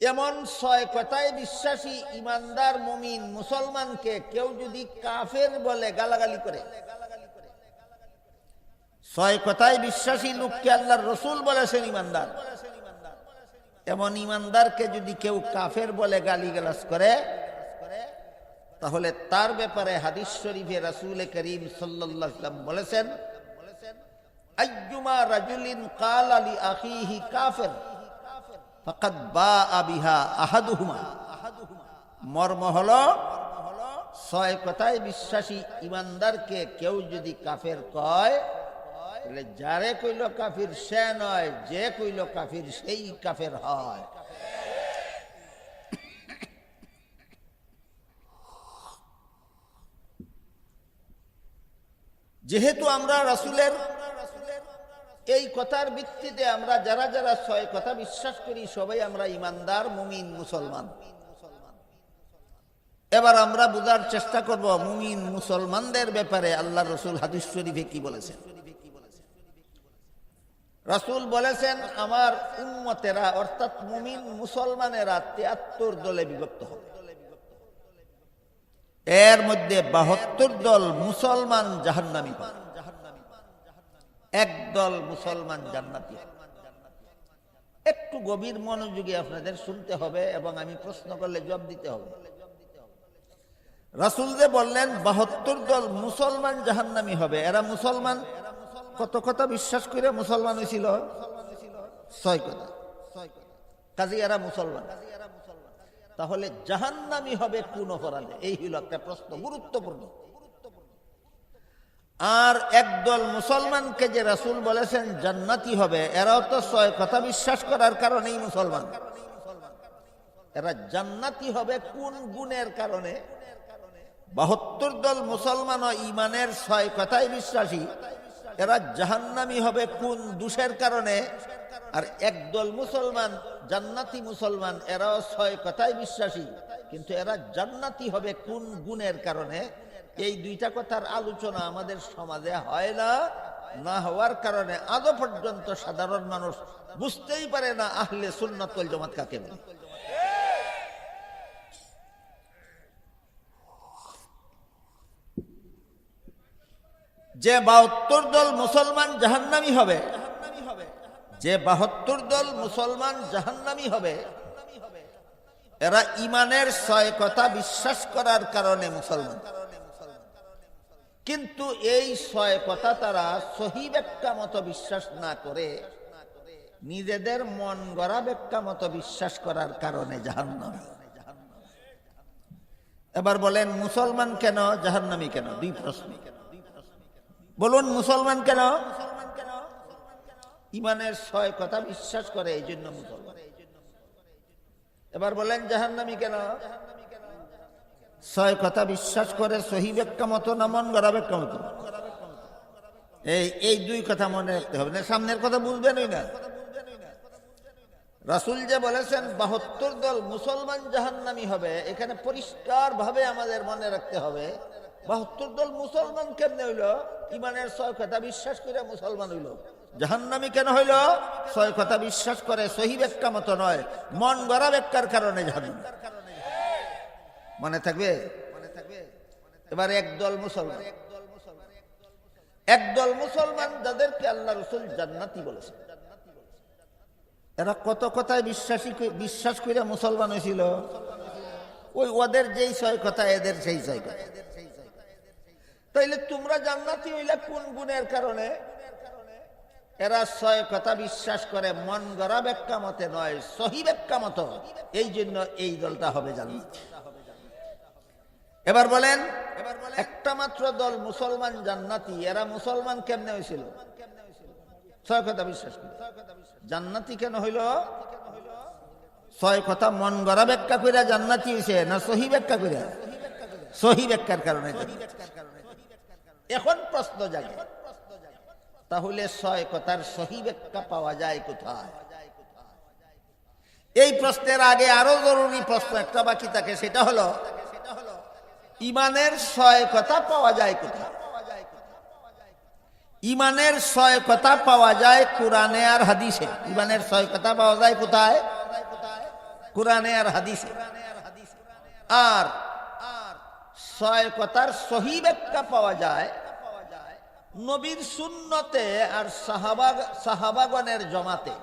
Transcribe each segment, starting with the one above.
এমন ছয় কথায় বিশ্বাসী ইমানদার মমিন মুসলমানকে কেউ যদি কাফের বলে গালাগালি করে। ছয় কথায় বিশ্বাসী লোককে আল্লাহর রসুল বলেছেন ইমানদার। এমন ইমানদারকে যদি কেউ কাফের বলে গালি গালাস করে, তাহলে তার ব্যাপারে হাদিস শরীফে রাসূল করিম ওয়াসাল্লাম বলেছেন, আইয়ুমা রাজুলিন কালা লি আখিহি কাফির। ফাকাদ বাআ বিহা আহাদুহুমা। মর্ম হলো, ছয় কথায় বিশ্বাসী ইমানদারকে কেউ যদি কাফের কয়, তাহলে যারে কইল কাফির সে নয়, যে কইল কাফির সেই কাফের হয়। যেহেতু আমরা রাসূলের এই কথার ভিত্তিতে আমরা যারা যারা ছয় কথা বিশ্বাস করি, সবাই আমরা ইমানদার, মুমিন, মুসলমান। এবার আমরা বোঝার চেষ্টা করব, মুমিন, মুসলমানদের ব্যাপারে আল্লাহ রসুল হাদিস শরীফে কি বলেছেন? রাসূল বলেছেন, আমার উম্মতেরা, অর্থাৎ মুমিন, মুসলমানেরা তিয়াত্তর দলে বিভক্ত হবে। এর মধ্যে বাহাত্তর দল মুসলমান জাহান্নামী হবে। একদল মুসলমান জান্নাতি। একটু গভীর মনোযোগে আপনাদের শুনতে হবে এবং আমি প্রশ্ন করলে জবাব দিতে হবে। রাসুল যে বললেন, বাহাত্তর দল মুসলমান জাহান্নামি হবে। এরা মুসলমান? কত কথা বিশ্বাস করে মুসলমান হয়েছিল ছয় কথা। কাজে এরা মুসলমান। তাহলে জাহান্নামি হবে কোন অপরাধে? এই হইল একটা প্রশ্ন, গুরুত্বপূর্ণ। আর একদল মুসলমানকে যে রাসূল বলেছেন জান্নাতি হবে এরাও তো ছয় কথা বিশ্বাস করার কারণেই মুসলমান। এরা জান্নাতি হবে কোন গুণের কারণে? বাহাত্তর দল মুসলমান ও ইমানের ছয় কথায় বিশ্বাসী। এরা জাহান্নামি হবে কোন দোষের কারণে? আর একদল মুসলমান জান্নাতি মুসলমান, এরাও ছয় কথায় বিশ্বাসী। কিন্তু এরা জান্নাতি হবে কোন গুণের কারণে? এই দুইটা কথার আলোচনা আমাদের সমাজে হয় না না হওয়ার কারণে আজও পর্যন্ত সাধারণ মানুষ বুঝতেই পারে না আহলে সুন্নাতুল জামাত কাকে বলে। যে বাহাত্তর দল মুসলমান জাহান্নামি হবে, যে বাহাত্তর দল মুসলমান জাহান্নামি হবে, এরা ইমানের ছয় কথা বিশ্বাস করার কারণে মুসলমান। কিন্তু এই ছয় কথা তারা সহি ব্যাখ্যা মতো বিশ্বাস না করে নিজেদের মন গড়া ব্যাখ্যা মতো বিশ্বাস করার কারণে জাহান্নামী। এবার বলেন, মুসলমান কেন, জাহান্নামী কেন? দুই প্রশ্ন। বলুন, মুসলমান কেন? ইমানের ছয় কথা বিশ্বাস করে, এই জন্য মুসলমান। এবার বলেন, জাহান্নামী কেন? ছয় কথা বিশ্বাস করে সহি ব্যাখ্যা মতো না মন গড়া ব্যাখ্যা মতো? এই এই দুই কথা মনে রাখতে হবে না, সামনের কথা বুঝবেনই না। রাসুল যে বলেছেন, বাহাত্তর দল মুসলমান জাহান্নামি হবে, এখানে পরিষ্কার ভাবে আমাদের মনে রাখতে হবে, বাহাত্তর দল মুসলমান কেমনে হইল? ইমানের ছয় কথা বিশ্বাস করে মুসলমান হইল। জাহান্নামি কেন হইল? ছয় কথা বিশ্বাস করে সহি ব্যাখ্যা মতো নয়, মন গড়া ব্যাখ্যার কারণে জাহান্নামী। মনে থাকবে? এবার একদল মুসলমান। একদল মুসলমান যাদেরকে আল্লাহ রসুল জান্নাতি বলেছে এরা কত কথায় বিশ্বাসী বিশ্বাস করে মুসলমান হয়েছিল? ওই ওদের যেই ছয় কথা, এদের সেই ছয় কথা। তাইলে তোমরা জান্নাতি হইলে কোন গুণের কারণে? এরা ছয় কথা বিশ্বাস করে, মন গড়া ব্যাখ্যা মতে নয়, সহি ব্যাখ্যা মতো। এই জন্য এই দলটা হবে জান্নাতি। এবার বলেন, একটা মাত্র দল মুসলমান জান্নাতি, এরা মুসলমান কেমনে হয়েছিল? ছয় কথা বিশ্বাস করে। জান্নাতি কেন হইল? ছয় কথা মন গড়া ব্যাখ্যা করে জান্নাতি হয়েছে না সহি ব্যাখ্যা করে সহি ব্যাখ্যার কারণে এখন প্রশ্ন জাগে, তাহলে ছয় কথার সহি ব্যাখ্যা পাওয়া যায় কোথায়? এই প্রশ্নের আগে আরও জরুরি প্রশ্ন একটা বাকি থাকে, সেটা হলো ইমানের ছয় কথা পাওয়া যায় কোথায়? ইমানের ছয় কথা পাওয়া যায় কোরআনে আর হাদিসে। ইমানের ছয় কথা পাওয়া যায় কোথায়? কোরআনে আর হাদিসে। আর ছয় কথার সহি ব্যাখ্যা পাওয়া যায় নবীর সুন্নতে আর সাহাবাগ সাহাবাগনের জমাতে।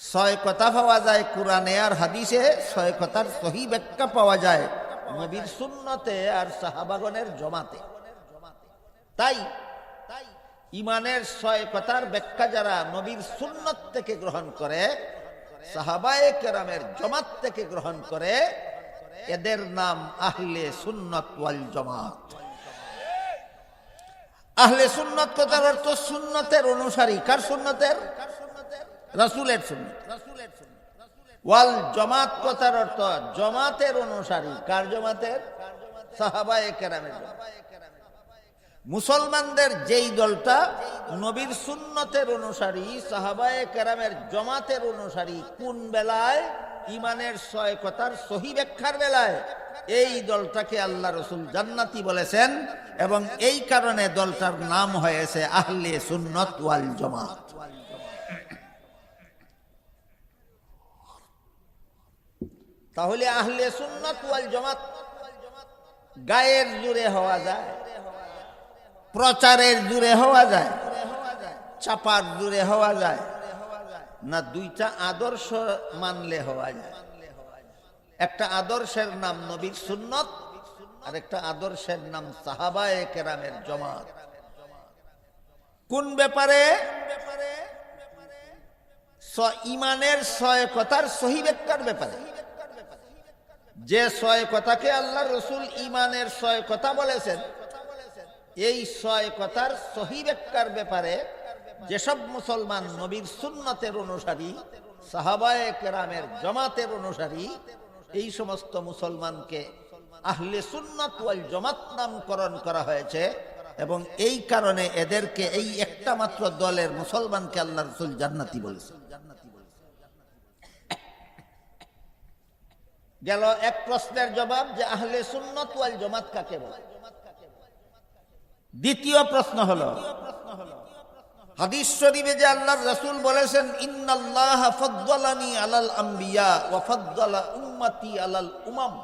ছয় কথা পাওয়া যায় কোরআনে আর হাদিসে ছয় কথার সহি ব্যাখ্যা পাওয়া যায় নবীর সুন্নতে আর সাহাবাগনের জমাতে। তাই তাই ইমানের ছয় কথার ব্যাখ্যা যারা নবীর সুন্নত থেকে গ্রহণ করে, সাহাবায়ে কেরামের জমাত থেকে গ্রহণ করে, এদের নাম আহলে সুন্নত ওয়াল জমাত। আহলে সুন্নত কথার অর্থ সুন্নতের অনুসারী। কার সুন্নতের? রাসূলের সুন্নত। ওয়াল জমাত কথার অর্থ জমাতের অনুসারী। কার জমাতের? মুসলমানদের যেই দলটা নবীর সুন্নতের অনুসারী, সাহাবায়ে কেরামের জমাতের অনুসারী, কোন বেলায়? ইমানের ছয় কথার সহি ব্যাখ্যার বেলায়। এই দলটাকে আল্লাহ রসুল জান্নাতি বলেছেন এবং এই কারণে দলটার নাম হয়েছে আহলে সুন্নত ওয়াল জমাত। তাহলে আহলে সুন্নত ওয়াল জমাত গায়ের জুড়ে হওয়া যায়, প্রচারের জুড়ে হওয়া যায়, চাপার জুড়ে হওয়া যায়, না দুইটা আদর্শ মানলে হওয়া যায়। একটা আদর্শের নাম নবীর সুন্নত, আর একটা আদর্শের নাম সাহাবায়ে কেরামের জমাত। কোন ব্যাপারে? ইমানের ছয় কথার সহি ব্যাখ্যার ব্যাপারে। যে ছয় কথাকে আল্লাহ রসুল ইমানের ছয় কথা বলেছেন, এই ছয় কথার সহি ব্যাখ্যার ব্যাপারে যেসব মুসলমান নবীর সুন্নতের অনুসারী, সাহাবায়ে কেরামের জমাতের অনুসারী, এই সমস্ত মুসলমানকে আহলে সুন্নত ওয়াল জমাত নামকরণ করা হয়েছে এবং এই কারণে এদেরকে এই একটা মাত্র দলের মুসলমানকে আল্লাহ রসুল জান্নাতি বলেছে গেল এক প্রশ্নের জবাব যে আহলে সুন্নত ওয়াল জমাত কাকে বলে? দ্বিতীয় প্রশ্ন হলো, হাদিস শরীফে যে আল্লাহর রাসূল বলেছেন, ইন্নাল্লাহ ফাদ্দালানি আলাল আম্বিয়া ওয়া ফাদ্দালা উম্মতি আলাল উমাম।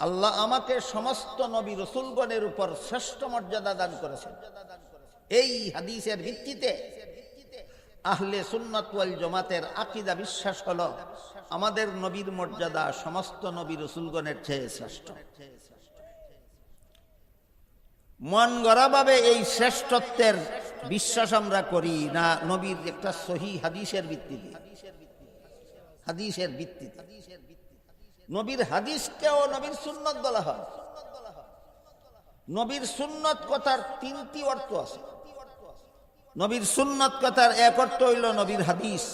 আল্লাহ আমাকে সমস্ত নবী রসুলগণের উপর শ্রেষ্ঠ মর্যাদা দান করেছেন। এই হাদিসের ভিত্তিতে আহলে সুন্নাত ওয়াল জমাতের আকিদা বিশ্বাস হলো, আমাদের নবীর মর্যাদা সমস্ত নবী রসুলগণের চেয়ে শ্রেষ্ঠ। মন গড়াভাবে এই শ্রেষ্ঠত্বের বিশ্বাস আমরা করি না, নবীর একটা সহি হাদিসের ভিত্তিতে। হাদিসের ভিত্তিতে। নবীর হাদিসকেও নবীর সুন্নত বলা হয়। নবীর সুন্নত কথার তিনটি অর্থ আছে। নবীর সুন্নত কথার এক অর্থ হইল নবীর হাদিস।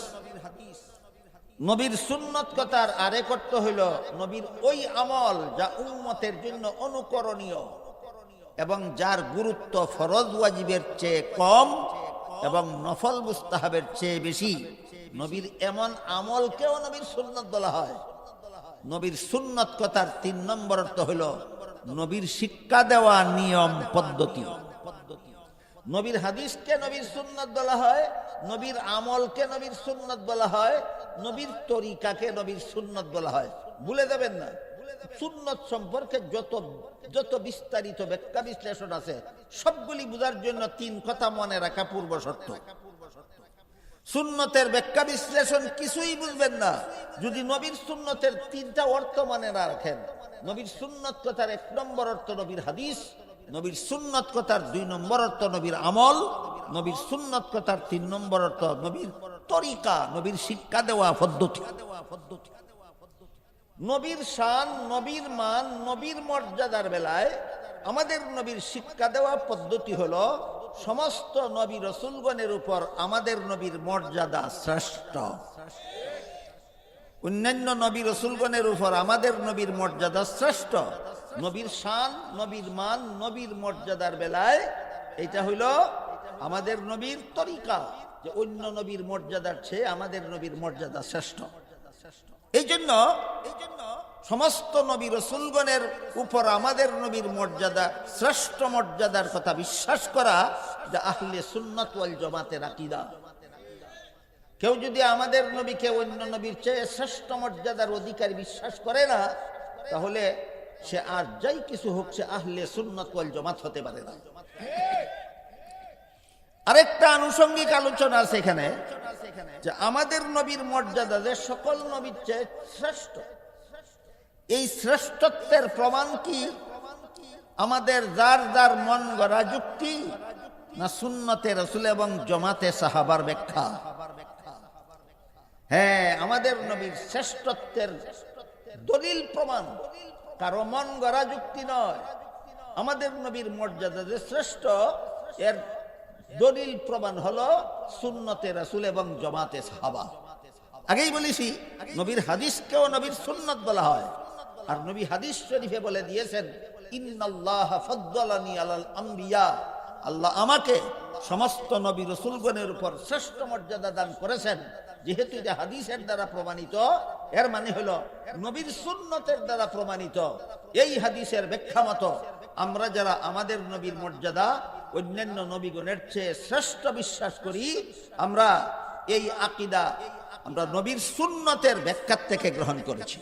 নবীর সুন্নত কথার আরেক অর্থ হইল নবীর ওই আমল যা উন্মতের জন্য অনুকরণীয় এবং যার গুরুত্ব ফরজ ওয়াজিবের চেয়ে কম এবং নফল মুস্তাহাবের চেয়ে বেশি। নবীর এমন আমলকেও নবীর সুন্নত বলা হয়। নবীর সুন্নত কথার তিন নম্বর অর্থ হইল নবীর শিক্ষা দেওয়া নিয়ম পদ্ধতি। নবীর হাদিসকে নবীর সুন্নত বলা হয়, নবীর আমলকে নবীর সুন্নত বলা হয়, নবীর তরিকাকে নবীর সুন্নত বলা হয়। ভুলে যাবেন না। সুন্নত সম্পর্কে যত যত বিস্তারিত ব্যাখ্যা বিশ্লেষণ আছে, সবগুলি বোঝার জন্য তিন কথা মনে রাখা পূর্ব শর্ত। সুন্নতের ব্যাখ্যা বিশ্লেষণ কিছুই বুঝবেন না। যদি নবীর সুন্নতের তিনটা অর্থ মনে না রাখেন, নবীর সুন্নত কথার এক নম্বর অর্থ নবীর হাদিস নবীর সুন্নত কথার দুই নম্বর অর্থ নবীর আমল, নবীর সুন্নত কথার তিন নম্বর অর্থ নবীর তরিকা, নবীর শিক্ষা দেওয়া পদ্ধতি। নবীর শান, নবীর মান, নবীর মর্যাদার বেলায় আমাদের নবীর শিক্ষা দেওয়া পদ্ধতি হলো, সমস্ত নবী রসুলগণের উপর আমাদের নবীর মর্যাদা শ্রেষ্ঠ। অন্যান্য নবী রসুলগণের উপর আমাদের নবীর মর্যাদা শ্রেষ্ঠ। নবীর শান, নবীর মান, নবীর মর্যাদার বেলায় এটা হইল আমাদের নবীর তরিকা, যে অন্য নবীর মর্যাদার চেয়ে আমাদের নবীর মর্যাদা শ্রেষ্ঠ। এই জন্য সমস্ত নবী রসুলগণের উপর আমাদের নবীর মর্যাদা, শ্রেষ্ঠ মর্যাদার কথা বিশ্বাস করা যা আহলে সুন্নত ওয়াল জমাতের আকিদা। কেউ যদি আমাদের নবীকে অন্য নবীর চেয়ে শ্রেষ্ঠ মর্যাদার অধিকারী বিশ্বাস করে না, তাহলে সে আর যাই কিছু হোক, সে আহলে সুন্নত ওয়াল জমাত হতে পারে না। আরেকটা আনুষঙ্গিক আলোচনা আছে এখানে, যে আমাদের নবীর মর্যাদা যে সকল নবীর চেয়ে শ্রেষ্ঠ। এই শ্রেষ্ঠত্বের প্রমাণ কি? আমাদের যার যার মন গড়া যুক্তি, না সুন্নতে রসুল এবং জমাতে সাহাবার ব্যাখ্যা? হ্যাঁ আমাদের নবীর শ্রেষ্ঠত্বের দলিল প্রমাণ। কারও মন গড়া যুক্তি নয়। আমাদের নবীর মর্যাদা যে শ্রেষ্ঠ, এর দলিল প্রমাণ হলো সুন্নতে রাসুল এবং জমাতে সাহাবা। আগেই বলেছি, নবীর হাদিসকেও নবীর সুন্নত বলা হয়। আর নবী হাদিস শরীফে বলে দিয়েছেন, ইন্নাল্লাহ ফদ্দালানি আলাল আম্বিয়া। আল্লাহ আমাকে সমস্ত নবী রসুলগণের উপর শ্রেষ্ঠ মর্যাদা দান করেছেন। যেহেতু এটা হাদিসের দ্বারা প্রমাণিত, এর মানে হলো নবীর সুন্নতের দ্বারা প্রমাণিত। এই হাদিসের ব্যাখ্যা মতো আমরা যারা আমাদের নবীর মর্যাদা অন্যান্য নবীগণের চেয়ে শ্রেষ্ঠ বিশ্বাস করি, আমরা এই আকিদা, আমরা নবীর সুন্নতের ব্যাখ্যার থেকে গ্রহণ করেছি।